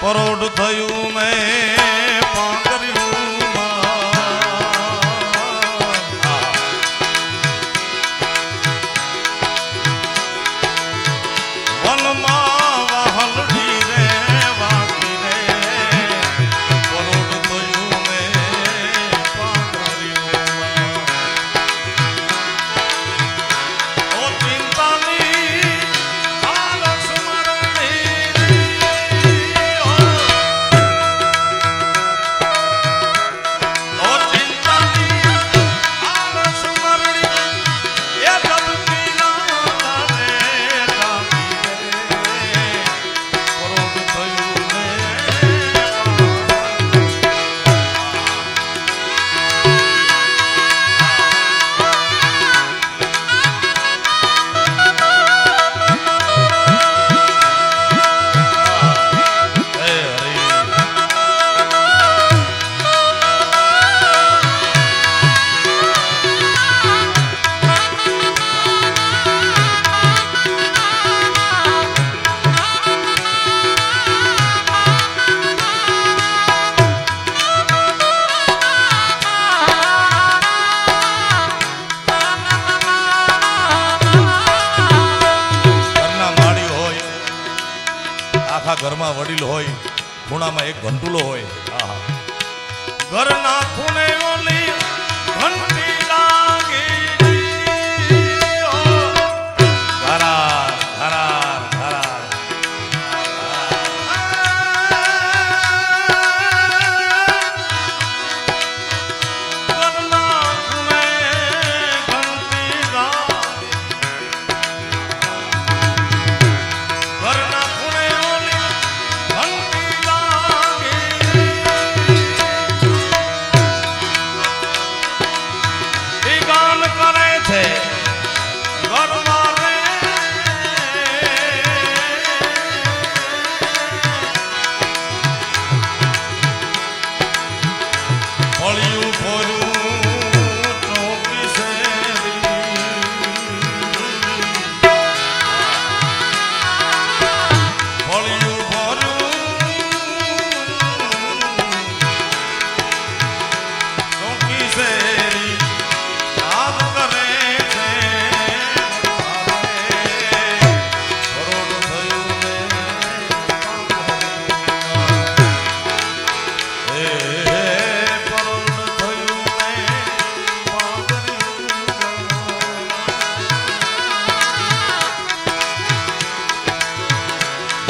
પરોઢ થયું મેં. ખૂણામાં એક ઘંટુલો હોય. ઘરના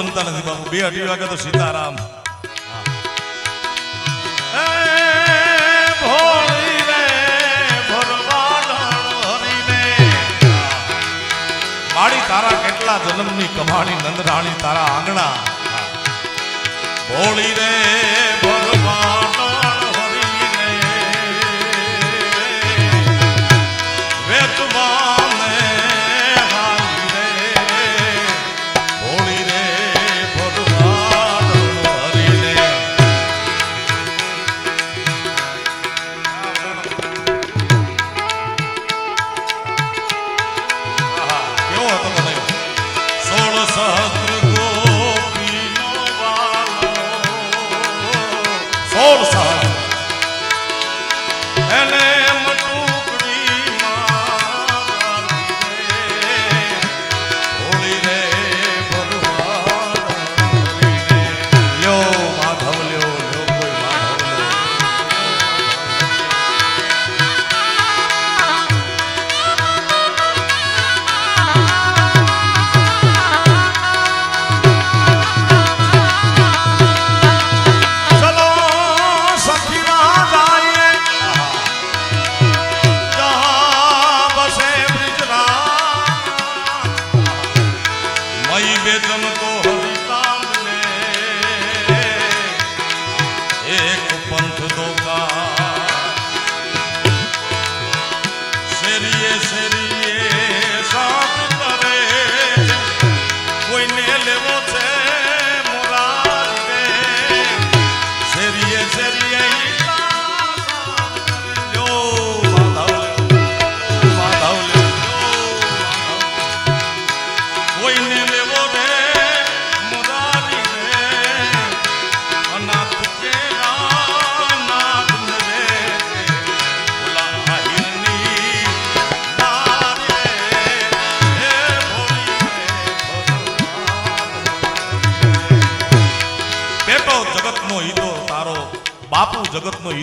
બનતા નથી બાપુ. બે અઢી વાગે તો સીતારામ. મારી તારા કેટલા જન્મની કમાણી નંદરાણી તારા આંગણા. ભોળી રે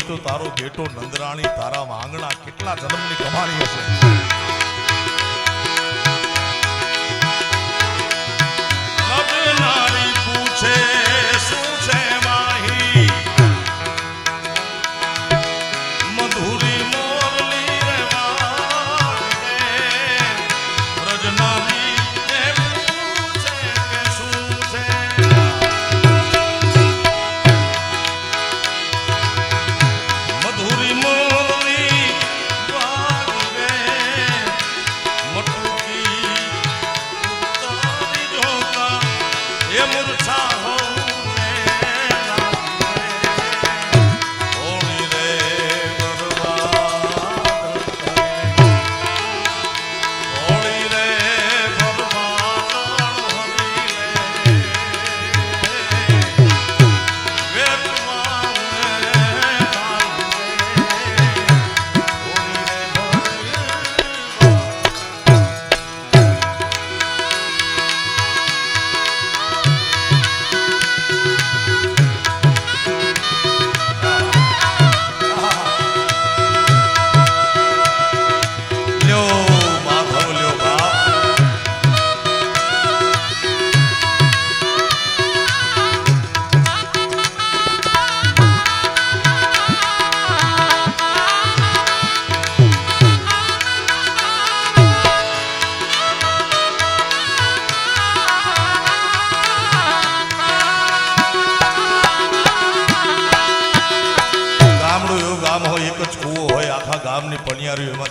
હિતો તારો બેટો નંદરાણી તારા આંગણા કેટલા જન્મની કમાણી હશે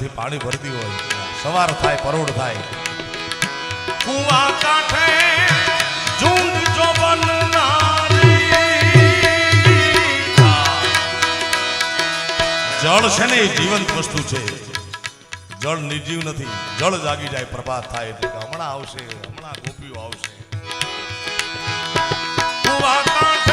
પણિયારીઓ પાણી ભરતી હોય, સવાર થાય પરોડ થાય. કુવા કાંઠે જળ છે ને એ જીવંત વસ્તુ છે. જળ નિર્જીવ નથી. જળ જાગી જાય, પ્રભાત થાય એટલે હમણાં આવશે, હમણાં ગોપીઓ આવશે. કુવા કાંઠે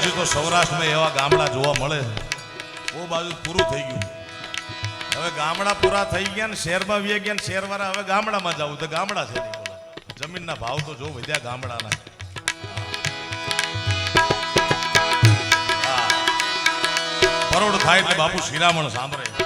હજી તો સૌરાષ્ટ્રમાં એવા ગામડા જોવા મળે છે. બહુ બાજુ પૂરું થઈ ગયું હવે ગામડા પૂરા થઈ ગયા ને શહેરમાં વી ગયા ને શહેરવાળા હવે ગામડામાં જવું તો ગામડા છે જમીનના ભાવ તો જો વધ્યા ગામડાના. પરોડ થાય એટલે બાપુ શિરામણ સાંભળે.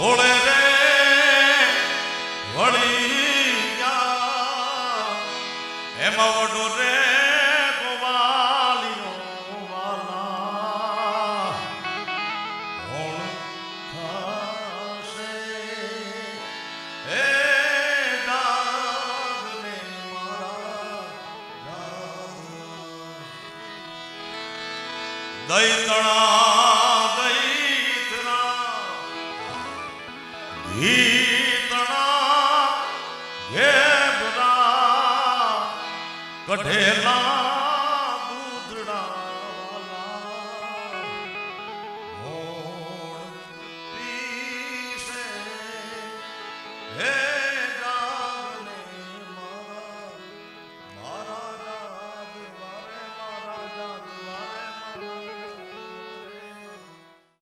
ભોળે રે વળી એમાં વડું રે હે બુરા કઢેલા